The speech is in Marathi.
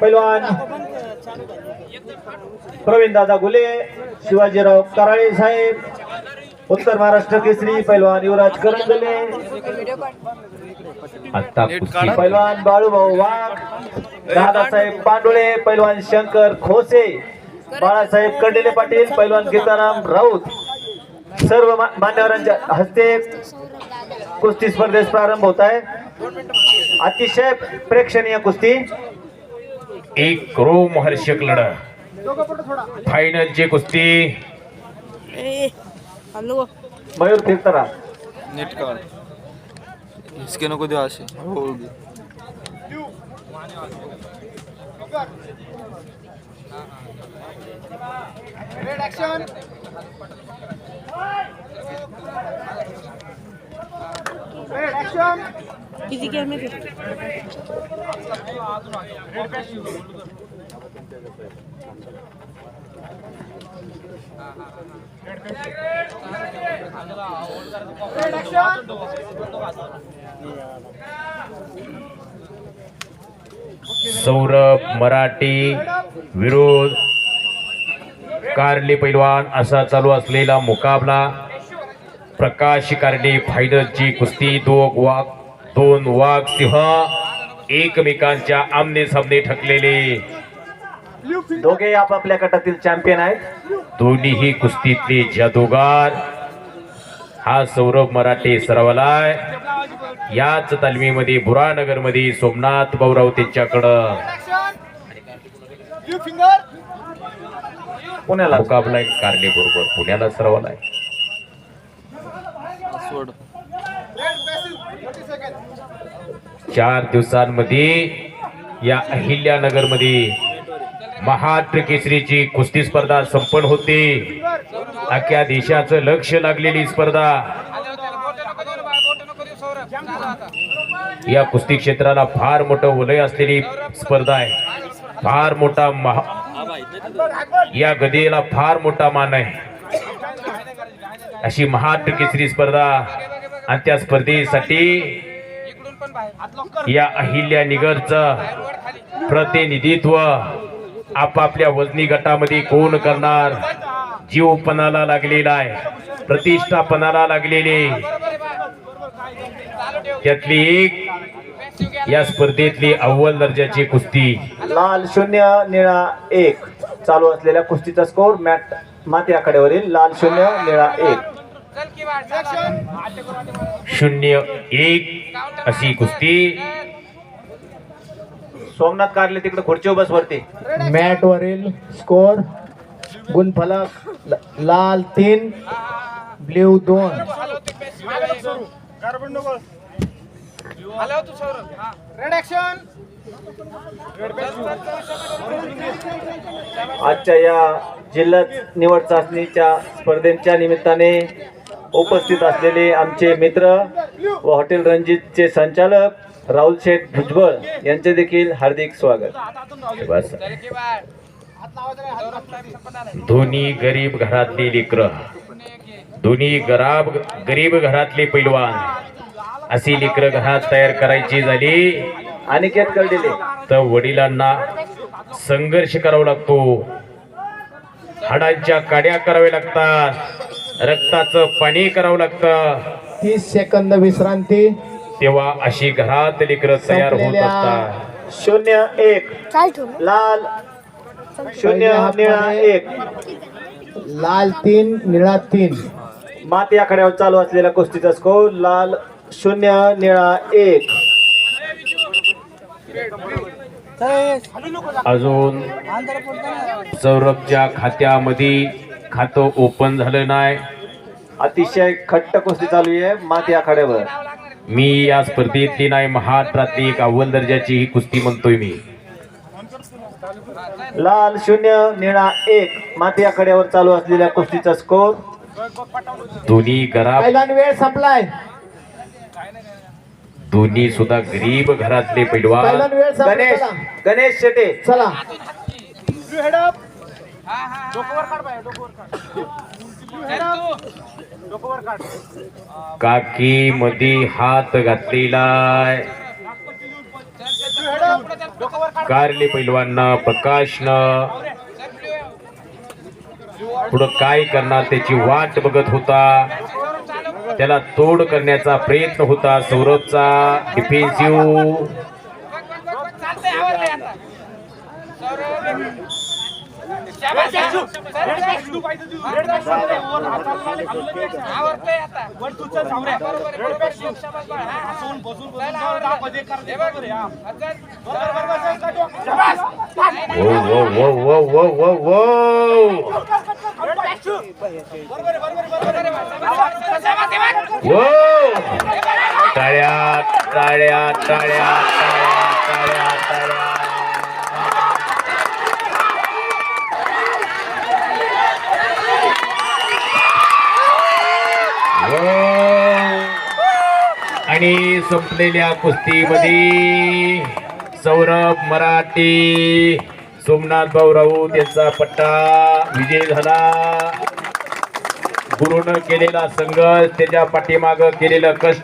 पैलवान प्रवीण दादा गुले शिवाजीराव कराळे साहेब उत्तर महाराष्ट्र केसरी पैलवान युवराज करंजले आता कुस्ती पैलवान बाळूभाऊ वाघ दादासाहेब पांडुळे पैलवान शंकर खोसे बाळासाहेब कंडेले पाटील पैलवान गीताराम राऊत सर्व मा- मान्यवरांच्या हस्ते कुस्ती स्पर्धेस प्रारंभ होत आहे अतिशय प्रेक्षणीय कुस्ती. एक रोमहर्षक लढत फायनलची कुस्ती. मयूर नेट काढ इसके नको देऊ असे. हो गेम सौरभ मराठी विरोध कारले पैलवान असा चालू असलेला मुकाबला. प्रकाश कारले फायनलची कुस्ती दोन वाघ दोन वाघ सिंह एकमेकांच्या आमने सामने ठकलेले दोघे आपापल्या गटातील चॅम्पियन आहेत. दोन्हीही कुस्तीतले जादूगार. हा सौरभ मराठे सरावलाय. याच तालमीमध्ये बुरानगरमध्ये सोमनाथ भाऊराव त्यांच्याकडं. पुण्याला. मुकाबला कारले बरोबर पुण्याला सरावलाय. सोड चार दिवसांमध्ये या अहिल्यानगरमध्ये महाराष्ट्र केसरीची कुस्ती स्पर्धा संपन्न होते. अख्या देशाचं लक्ष लागलेली स्पर्धा. या कुस्ती क्षेत्राला फार मोठं वलय असलेली स्पर्धा आहे. फार मोठा महा या गदेला फार मोठा मान आहे. अशी महाट केसरी स्पर्धा आणि त्या स्पर्धेसाठी या अहिल्या निगरचं प्रतिनिधित्व आपापल्या वजनी गटामध्ये कोण करणार? जीवपणाला लागलेला आहे. प्रतिष्ठापणाला लागलेली. त्यातली एक या स्पर्धेतली अव्वल दर्जाची कुस्ती. लाल शून्य निळा एक. चालू असलेल्या कुस्तीचा स्कोर मॅट माती आखाड्यावरील लाल शून्य निळा एक. शून्य एक अशी कुस्ती. सोमनाथ कारले तिकडे खुर्ची बस वरती मॅट वरील स्कोर गुणफलक लाल तीन ब्ल्यू दोन. आजच्या या जिल्हा निवड चाचणीच्या स्पर्धेच्या निमित्ताने उपस्थित असलेले आमचे मित्र व हॉटेल रणजितचे संचालक राहुल शेठ भुजबळ यांचे देखील हार्दिक स्वागत. बस. दोन्ही गरीब घरातली लेकर. दोन्ही गराब गरीब घरातले पैलवान. अशी लेकर घरात तयार करायची झाली. अनिकेत कळलेले तर वडिलांना संघर्ष करावा लागतो. हाडांच्या काड्या कराव्या लागतात. रक्ताचं पाणी करावं लागतं. तीस सेकंद विश्रांती. तेव्हा अशी घरात लेकर तयार होत संपलेल्या असतात. शून्य एक. लाल. शून्य निळा एक. लाल तीन निळा तीन. माती आखाड्यावर चालू असलेल्या कुस्तीचा स्कोर लाल शून्य निळा एक. अजून सौरभच्या खात्यामध्ये खातं ओपन झालं नाही. अतिशय खट्ट कुस्ती चालू आहे माती आखाड्यावर. मी या स्पर्धेतली नाही महाराष्ट्रातली एक अव्वल दर्जाची ही कुस्ती म्हणतोय मी. लाल शून्य निळा एक माती आखाड्यावर चालू असलेल्या कुस्तीचा स्कोर दोन्ही घरा वेळ संपलाय. दोन्ही सुद्धा गरीब घरातले पैलवान. गणेश. गणेश शेटे. चला. काकी मध्ये हात घातलेला कारले पैलवान प्रकाशनं. पुढं काय करणार त्याची वाट बघत होता. त्याला तोड करण्याचा प्रयत्न होता. सौरभचा डिफेन्सिव्ह टाळ्या टाळ्या टाळ्या टाळ्या टाळ्या आणि संपलेल्या कुस्तीमध्ये सौरभ मराठी सोमनाथ भाऊ राऊत यांचा पट्टा विजय झाला गुरुनं केलेला संघर्ष त्याच्या पाठीमागं केलेलं कष्ट